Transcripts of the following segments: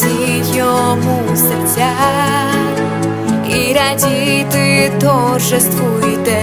просить йому серця і радіти торжествуйте.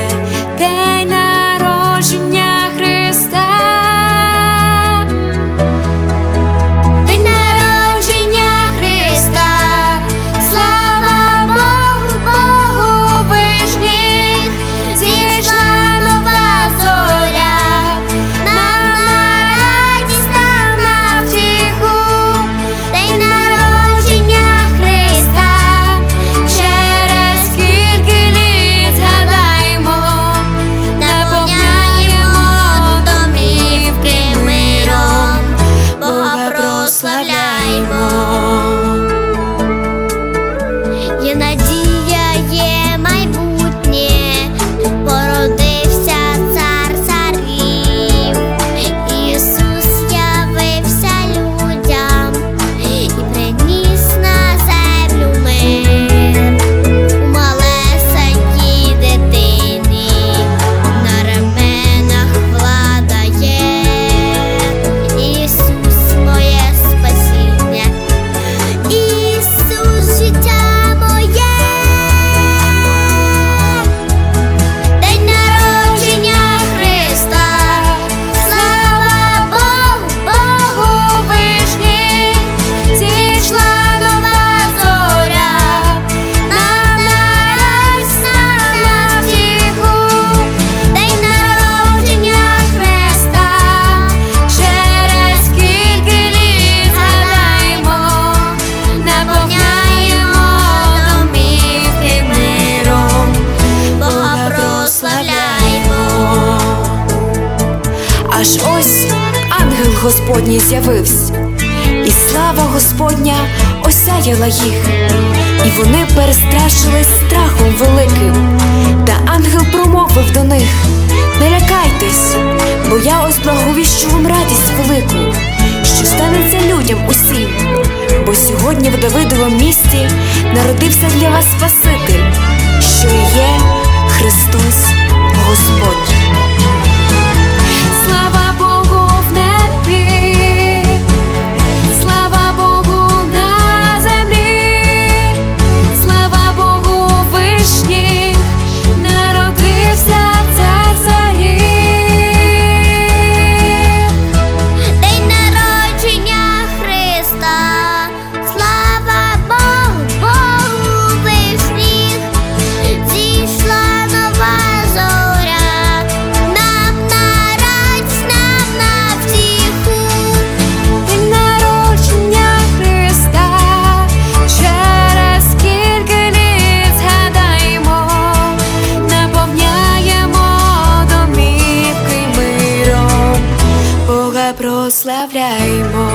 Господній з'явився, і слава Господня осяяла їх, і вони перестрашились страхом великим, та ангел промовив до них: Не лякайтесь, бо я ось благовіщу вам радість велику, що станеться людям усім, бо сьогодні в Давидовому місті народився для вас Спаситель. прославляймо.